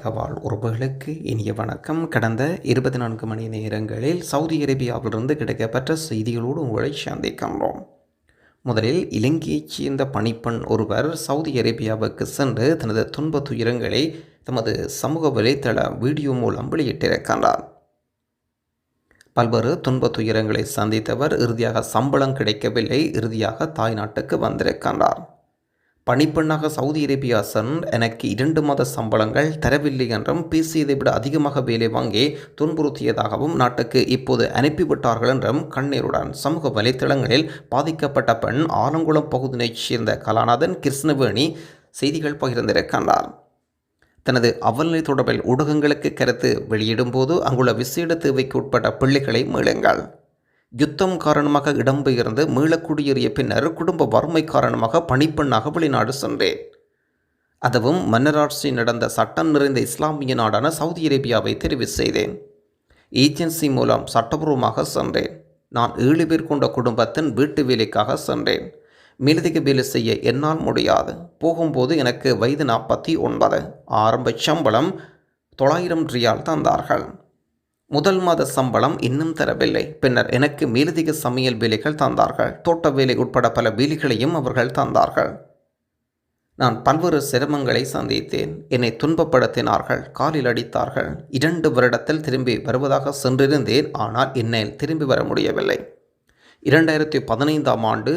உலக வாழ் உறவுகளுக்கு இனிய வணக்கம். கடந்த இருபத்தி நான்கு மணி நேரங்களில் சவுதி அரேபியாவிலிருந்து கிடைக்கப்பெற்ற செய்திகளோடு உங்களை சந்திக்கின்றோம். முதலில் இலங்கையைச் சேர்ந்த பணிப்பெண் ஒருவர் சவுதி அரேபியாவுக்கு சென்று தனது துன்ப துயரங்களை தமது சமூக வலைத்தள வீடியோ மூலம் வெளியிட்டிருக்கின்றார். பல்வேறு துன்ப துயரங்களை சந்தித்தவர் இறுதியாக சம்பளம் கிடைக்கவில்லை. இறுதியாக தாய்நாட்டுக்கு வந்திருக்கின்றார். பணிப்பெண்ணாக சவுதி அரேபியா சன் எனக்கு இரண்டு மாத சம்பளங்கள் தரவில்லை என்றும் பேசியதை விட அதிகமாக வேலை வாங்கி துன்புறுத்தியதாகவும் நாட்டுக்கு இப்போது அனுப்பிவிட்டார்கள் என்றும் கண்ணீருடன் சமூக வலைத்தளங்களில் பாதிக்கப்பட்ட பெண் ஆலங்குளம் பகுதியைச் சேர்ந்த கலாநாதன் கிருஷ்ணவேணி செய்திகள் பகிர்ந்திருக்கின்றார். தனது அவல்நிலை தொடர்பில் ஊடகங்களுக்கு கருத்து வெளியிடும்போது அங்குள்ள விசேட தேவைக்கு உட்பட்ட பிள்ளைகளை மீளுங்கள். யுத்தம் காரணமாக இடம்பெயர்ந்து மீளக்குடியேறிய பின்னர் குடும்ப வறுமை காரணமாக பணிப்பெண்ணாக வெளிநாடு சென்றேன். அதுவும் மன்னராட்சி நடந்த சட்டம் நிறைந்த இஸ்லாமிய நாடான சவுதி அரேபியாவை தெரிவு செய்தேன். ஏஜென்சி மூலம் சட்டபூர்வமாக சென்றேன். நான் ஏழு பேர் கொண்ட குடும்பத்தின் வீட்டு வேலைக்காக சென்றேன். மேலதிக வேலை செய்ய என்னால் முடியாது. போகும்போது எனக்கு வயது நாற்பத்தி ஒன்பது. ஆரம்ப சம்பளம் தொள்ளாயிரம் ரியால் தந்தார்கள். முதல் மாத சம்பளம் இன்னும் தரவில்லை. பின்னர் எனக்கு மேலதிக சமையல் வேலைகள் தந்தார்கள். தோட்ட வேலை உட்பட பல வேலைகளையும் அவர்கள் தந்தார்கள். நான் பல்வேறு சிரமங்களை சந்தித்தேன். என்னை துன்பப்படுத்தினார்கள். காலில் அடித்தார்கள். இரண்டு வருடத்தில் திரும்பி வருவதாக சென்றிருந்தேன். ஆனால் என்னால் திரும்பி வர முடியவில்லை. இரண்டாயிரத்தி பதினைந்தாம் ஆண்டு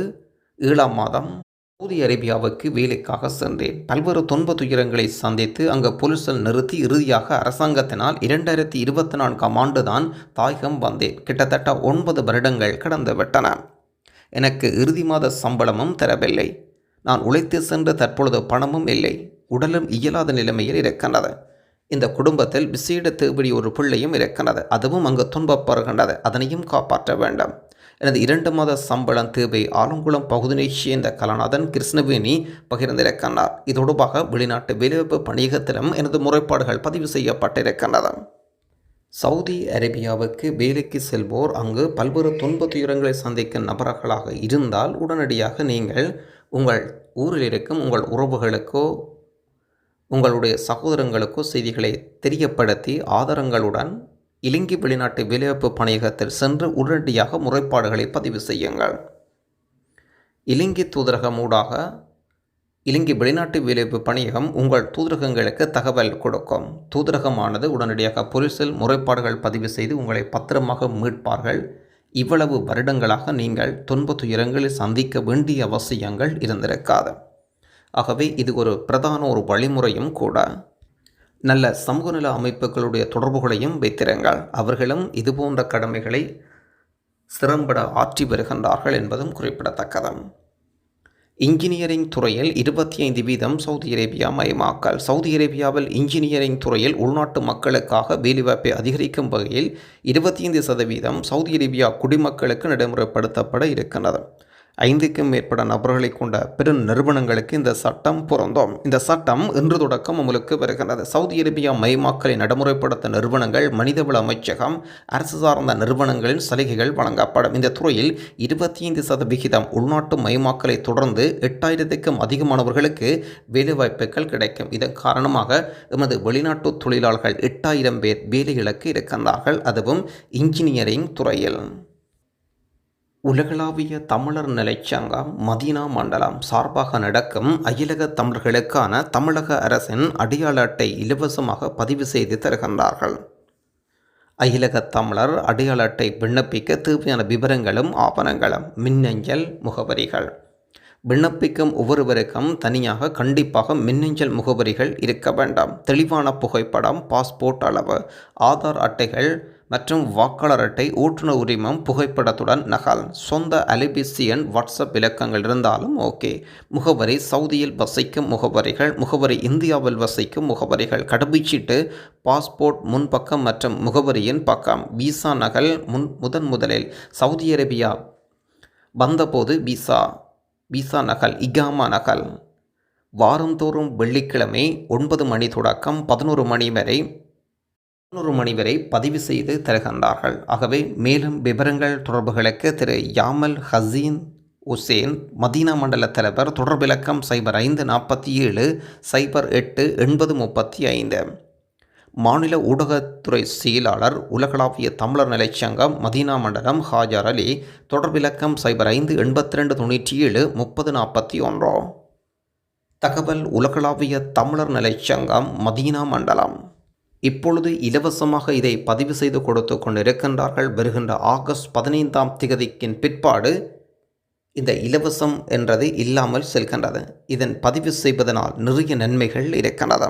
ஏழாம் மாதம் சவுதி அரேபியாவுக்கு வேலைக்காக சென்றேன். பல்வேறு துன்ப துயரங்களை சந்தித்து அங்கு போலீசில் நிறுத்தி இறுதியாக அரசாங்கத்தினால் இரண்டாயிரத்தி இருபத்தி நான்காம் ஆண்டுதான் தாயகம் வந்தேன். கிட்டத்தட்ட ஒன்பது வருடங்கள் கடந்துவிட்டன எனக்கு இறுதி மாத சம்பளமும் தரவில்லை. நான் உழைத்து சென்று தற்பொழுது பணமும் இல்லை. உடலும் இயலாத நிலைமையில் இருக்கின்றது. இந்த குடும்பத்தில் விசேட தேவடி ஒரு பிள்ளையும் இருக்கின்றது. அதுவும் அங்கு துன்பப்படுகின்றது. அதனையும் காப்பாற்ற வேண்டும். எனது இரண்டு மாத சம்பளம் தேவை. ஆலங்குளம் பகுதியை சேர்ந்த கலாநாதன் கிருஷ்ணவேணி பகிர்ந்திருக்கின்றார் இது தொடர்பாக வெளிநாட்டு வேலைவாய்ப்பு பணியகத்திலும் எனது முறைப்பாடுகள் பதிவு செய்யப்பட்டிருக்கின்றது சவுதி அரேபியாவுக்கு வேலைக்கு செல்வோர் அங்கு பல்வேறு துன்ப துயரங்களை சந்திக்கும் நபர்களாக இருந்தால் உடனடியாக நீங்கள் உங்கள் ஊரில் இருக்கும் உங்கள் உறவுகளுக்கோ உங்களுடைய சகோதரங்களுக்கோ செய்திகளை தெரியப்படுத்தி ஆதாரங்களுடன் இலங்கை வெளிநாட்டு வேலைவாய்ப்பு பணியகத்தில் சென்று உடனடியாக முறைப்பாடுகளை பதிவு செய்யுங்கள். இலங்கை தூதரகம் ஊடாக இலங்கை வெளிநாட்டு வேலைவாய்ப்பு பணியகம் உங்கள் தூதரகங்களுக்கு தகவல் கொடுக்கும். தூதரகமானது உடனடியாக பொலிசில் முறைப்பாடுகள் பதிவு செய்து உங்களை பத்திரமாக மீட்பார்கள். இவ்வளவு வருடங்களாக நீங்கள் துன்ப துயரங்களை சந்திக்க வேண்டிய அவசியங்கள் இருந்திருக்காது. ஆகவே இது ஒரு பிரதான ஒரு வழிமுறையும் கூட. நல்ல சமூக நல அமைப்புகளுடைய தொடர்புகளையும் வைத்திருங்கள். அவர்களும் இதுபோன்ற கடமைகளை சிறம்பட ஆற்றி வருகின்றார்கள் என்பதும் குறிப்பிடத்தக்கது இன்ஜினியரிங் துறையில் இருபத்தி ஐந்து வீதம் சவுதி அரேபியா மயமாக்கல். சவுதி அரேபியாவில் இன்ஜினியரிங் துறையில் உள்நாட்டு மக்களுக்காக வேலைவாய்ப்பை அதிகரிக்கும் வகையில் இருபத்தி ஐந்து சதவீதம் சவுதி அரேபியா குடிமக்களுக்கு நடைமுறைப்படுத்தப்பட இருக்கின்றது. ஐந்துக்கும் மேற்பட்ட நபர்களை கொண்ட பெரும் நிறுவனங்களுக்கு இந்த சட்டம் பொருந்தும். இந்த சட்டம் இன்று தொடக்கம் அமலுக்கு வருகின்றது. சவுதி அரேபியா மயமாக்கலை நடைமுறைப்படுத்த நிறுவனங்கள் மனிதவள அமைச்சகம் அரசு சார்ந்த நிறுவனங்களின் சலுகைகள் வழங்கப்படும். இந்த துறையில் இருபத்தி ஐந்து சதவிகிதம் உள்நாட்டு மயமாக்கலை தொடர்ந்து எட்டாயிரத்துக்கும் அதிகமானவர்களுக்கு வேலைவாய்ப்புகள் கிடைக்கும். இதன் காரணமாக எமது வெளிநாட்டு தொழிலாளர்கள் எட்டாயிரம் பேர் வேலையிழக்க இருக்கின்றார்கள் அதுவும் இன்ஜினியரிங் துறையில். உலகளாவிய தமிழர் நிலைச்சங்கம் மதீனா மண்டலம் சார்பாக நடக்கும் அகிலக தமிழர்களுக்கான தமிழக அரசின் அடையாள அட்டை இலவசமாக பதிவு செய்து தருகின்றார்கள். அகிலக தமிழர் அடையாள அட்டை விண்ணப்பிக்க தேவையான விவரங்களும் ஆவணங்களும் மின்னஞ்சல் முகவரிகள். விண்ணப்பிக்கும் ஒவ்வொருவருக்கும் தனியாக கண்டிப்பாக மின்னஞ்சல் முகவரிகள் இருக்க வேண்டாம். தெளிவான புகைப்படம் பாஸ்போர்ட் அளவு ஆதார் அட்டைகள் மற்றும் வாக்காளர் அட்டை ஓட்டுநர் உரிமம் புகைப்படத்துடன் நகல். சொந்த அலைபேசி எண் வாட்ஸ்அப் இலக்கங்கள் இருந்தாலும் ஓகே. முகவரி சவுதியில் வசிக்கும் முகவரிகள் முகவரி இந்தியாவில் வசிக்கும் முகவரிகள் கடவுச்சீட்டு பாஸ்போர்ட் முன்பக்கம் மற்றும் முகவரியின் பக்கம். விசா நகல் முன் முதன் முதலில் சவுதி அரேபியா வந்தபோது விசா விசா நகல் இகாமா நகல். வாரந்தோறும் வெள்ளிக்கிழமை ஒன்பது மணி தொடக்கம் பதினோரு மணி வரை தொண்ணூறு மணி வரை பதிவு செய்து தருகின்றார்கள் ஆகவே மேலும் விவரங்கள் தொடர்புகளுக்கு திரு யாமல் ஹசீன் உசேன் மதீனா மண்டல தலைவர் தொடர்பிலக்கம் சைபர் ஐந்து நாற்பத்தி ஏழு சைபர் எட்டு எண்பது முப்பத்தி ஐந்து மாநில ஊடகத்துறை செயலாளர் உலகளாவிய தமிழர் நிலைச்சங்கம் மதீனா மண்டலம் ஹாஜர் அலி தொடர்பிலக்கம் சைபர் ஐந்து எண்பத்தி ரெண்டு தொண்ணூற்றி ஏழு முப்பது நாற்பத்தி ஒன்று தகவல் உலகளாவிய தமிழர் நிலைச்சங்கம் மதீனா மண்டலம். இப்பொழுது இலவசமாக இதை பதிவு செய்து கொடுத்து கொண்டிருக்கின்றார்கள். வருகின்ற ஆகஸ்ட் பதினைந்தாம் திகதிக்கின் பிற்பாடு இந்த இலவசம் என்றது இல்லாமல் செல்கின்றது. இதன் பதிவு செய்வதனால் நிறைய நன்மைகள் இருக்கின்றது.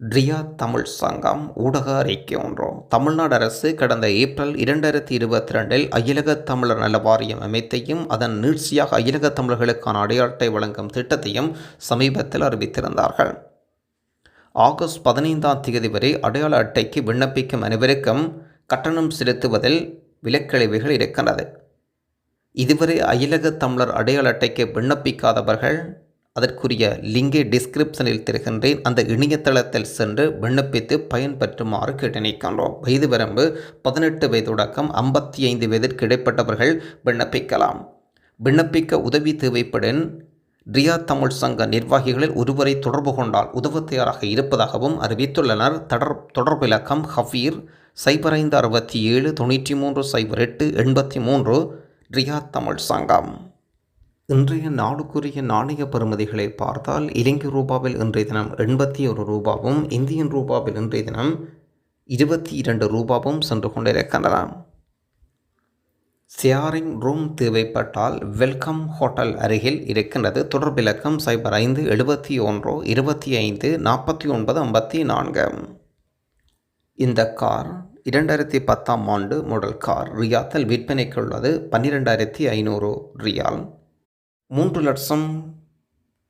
ட்ரியா தமிழ் சங்கம் ஊடக அறிக்கை ஒன்றோ. தமிழ்நாடு அரசு கடந்த ஏப்ரல் இரண்டாயிரத்தி இருபத்தி ரெண்டில் அகிலக தமிழர் நல வாரியம் அமைத்தையும் அதன் நீட்சியாக அகிலக தமிழர்களுக்கான அடையாளத்தை வழங்கும் திட்டத்தையும் சமீபத்தில் அறிவித்திருந்தார்கள். ஆகஸ்ட் பதினைந்தாம் தேதி வரை அடையாள அட்டைக்கு விண்ணப்பிக்கும் அனைவருக்கும் கட்டணம் செலுத்துவதில் விலக்கழிவுகள் இருக்கின்றது. இதுவரை அயலக தமிழர் அடையாள அட்டைக்கு விண்ணப்பிக்காதவர்கள் அதற்குரிய லிங்கை டிஸ்கிரிப்ஷனில் தருகின்றேன் அந்த இணையதளத்தில் சென்று விண்ணப்பித்து பயன்பெற்றுமாறு கேட்டு வயது வரம்பு பதினெட்டு வயது தொடக்கம் ஐம்பத்தி ஐந்து வயதிற்கு இடைப்பட்டவர்கள் விண்ணப்பிக்கலாம். விண்ணப்பிக்க உதவி தேவைப்படும் ரியா தமிழ் சங்க நிர்வாகிகளில் ஒருவரை தொடர்பு கொண்டால் உதவ தயாராக இருப்பதாகவும் அறிவித்துள்ளனர். தொடர் தொடர்பிலக்கம் ஹஃபீர் சைபர் ஐந்து அறுபத்தி ஏழு தொண்ணூற்றி மூன்று சைபர் எட்டு எண்பத்தி மூன்று ரியா தமிழ் சங்கம். இன்றைய நாடுக்குரிய நாணய பெறுமதிகளை பார்த்தால் இலங்கை ரூபாவில் இன்றைய தினம் எண்பத்தி ஒரு ரூபாவும் இந்தியன் ரூபாவில் இன்றைய தினம் இருபத்தி இரண்டு ரூபாவும் சென்று கொண்டிருக்கின்றன. ஷேரிங் ரூம் தேவைப்பட்டால் வெல்கம் ஹோட்டல் அருகில் இருக்கின்றது. தொடர்பிலக்கம் சைபர் ஐந்து எழுபத்தி ஒன்று இருபத்தி ஐந்து நாற்பத்தி ஒன்பது ஐம்பத்தி நான்கு. இந்த கார் இரண்டாயிரத்தி பத்தாம் ஆண்டு மாடல் கார். ரியாத்தில் விற்பனைக்கு உள்ளது பன்னிரெண்டாயிரத்தி ஐநூறு ரியால். மூன்று லட்சம்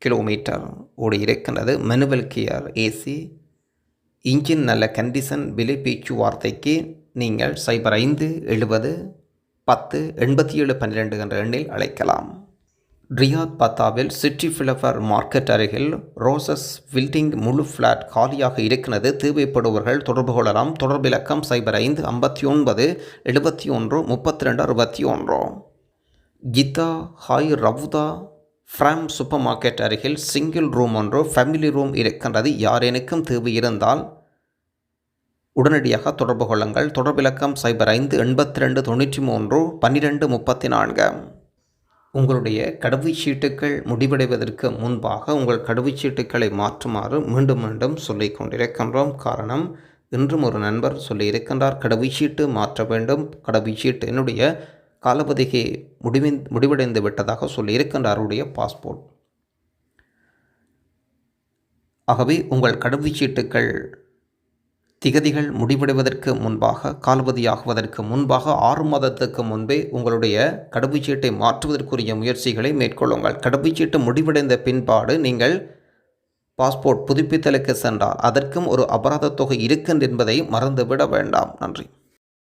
கிலோமீட்டர் ஓடி இருக்கின்றது. மெனுவல் கியர் ஏசி இன்ஜின் நல்ல கண்டிஷன் விலை பேச்சுவார்த்தைக்கு நீங்கள் சைபர் ஐந்து எழுபது பத்து எண்பத்தி ஏழு பன்னிரெண்டு என்ற எண்ணில் அழைக்கலாம். ரியாத் பத்தாவில் சிட்டி ஃபிளவர் மார்க்கெட் அருகில் ரோசஸ் பில்டிங் முழு ஃப்ளாட் காலியாக இருக்கிறது. தேவைப்படுபவர்கள் தொடர்பு கொள்ளலாம். தொடர்பிலக்கம் சைபர் ஐந்து ஐம்பத்தி ஒன்பது எழுபத்தி ஒன்று முப்பத்தி ரெண்டு அறுபத்தி ஒன்று Geetha hi Rawdah from super market அருகில் சிங்கிள் ரூம் ஒன்று ஃபேமிலி ரூம் இருக்கின்றது. யாரேனுக்கும் தேவை இருந்தால் உடனடியாக தொடர்பு கொள்ளுங்கள். தொடர்பிலக்கம் சைபர் ஐந்து எண்பத்தி ரெண்டு தொண்ணூற்றி மூன்று பன்னிரெண்டு முப்பத்தி நான்கு உங்களுடைய கடவுச்சீட்டுகள் முடிவடைவதற்கு முன்பாக உங்கள் கடவுச்சீட்டுகளை மாற்றுமாறு மீண்டும் மீண்டும் சொல்லிக் கொண்டிருக்கின்றோம். காரணம் இன்றும் ஒரு நண்பர் சொல்லியிருக்கின்றார் கடவுச்சீட்டு மாற்ற வேண்டும். கடவுச்சீட்டு என்னுடைய காலபதிகை முடிவி முடிவடைந்து விட்டதாக சொல்லியிருக்கின்றாருடைய பாஸ்போர்ட். ஆகவே உங்கள் கடவுச்சீட்டுகள் திகதிகள் முடிவடைவதற்கு முன்பாக கால்பதியாகுவதற்கு முன்பாக ஆறு மாதத்துக்கு முன்பே உங்களுடைய கடவுச்சீட்டை மாற்றுவதற்குரிய முயற்சிகளை மேற்கொள்ளுங்கள். கடவுச்சீட்டு முடிவடைந்த பின்பாடு நீங்கள் பாஸ்போர்ட் புதுப்பித்தலுக்கு சென்றால் அதற்கும் ஒரு அபராத தொகை இருக்கின்ற என்பதை மறந்துவிட வேண்டாம். நன்றி.